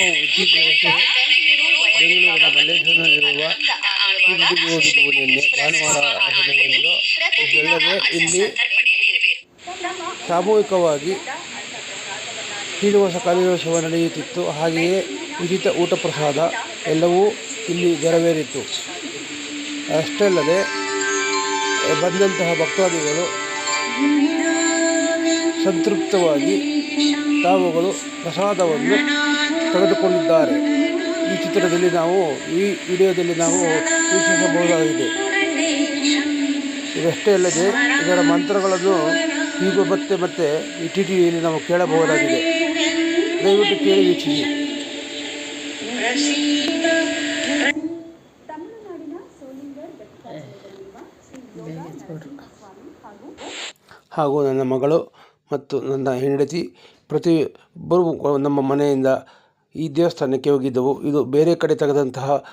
ನಾವು ಇತ್ತೀಚೆಗೆ ಬೆಂಗಳೂರಿನ ಮಲ್ಲೇಶ್ವರದಲ್ಲಿರುವ ತಿರುಪತಿಗೆ ಹೋಗಿದ್ದೆವು ನಿನ್ನೆ ಭಾನುವಾರ ಸಮಯದಲ್ಲಿ ಇದಲ್ಲದೆ ಇಲ್ಲಿ ಸಾಮೂಹಿಕವಾಗಿ ಶ್ರೀನಿವಾಸ ಕಲಿಯೋತ್ಸವ ನಡೆಯುತ್ತಿತ್ತು. ಹಾಗೆಯೇ ಉಚಿತ ಊಟ ಪ್ರಸಾದ ಎಲ್ಲವೂ ಇಲ್ಲಿ ನೆರವೇರಿತ್ತು. ಅಷ್ಟೇ ಅಲ್ಲದೆ ಬಂದಂತಹ ಭಕ್ತಾದಿಗಳು ಸಂತೃಪ್ತವಾಗಿ ತಾವುಗಳು ಪ್ರಸಾದವನ್ನು ತೆಗೆದುಕೊಂಡಿದ್ದಾರೆ ಈ ಚಿತ್ರದಲ್ಲಿ ನಾವು, ಈ ವಿಡಿಯೋದಲ್ಲಿ ನಾವು ವೀಕ್ಷಿಸಬಹುದಾಗಿದೆ. ಇದಷ್ಟೇ ಅಲ್ಲದೆ, ಇದರ ಮಂತ್ರಗಳನ್ನು ಈಗ ಮತ್ತೆ ಮತ್ತೆ ಈ ಟಿ ಟಿವಿಯಲ್ಲಿ ನಾವು ಕೇಳಬಹುದಾಗಿದೆ. ದಯವಿಟ್ಟು ಕೇಳಿ ವೀಕ್ಷಿಸಿ. ಹಾಗೂ ಹಾಗೂ ನನ್ನ ಮಗಳು ಮತ್ತು ನನ್ನ ಹೆಂಡತಿ ಪ್ರತಿಯೊಬ್ಬರು ನಮ್ಮ ಮನೆಯಿಂದ ಈ ದೇವಸ್ಥಾನಕ್ಕೆ ಹೋಗಿದ್ದೆವು. ಇದು ಬೇರೆ ಕಡೆ ತೆಗೆದಂತಹ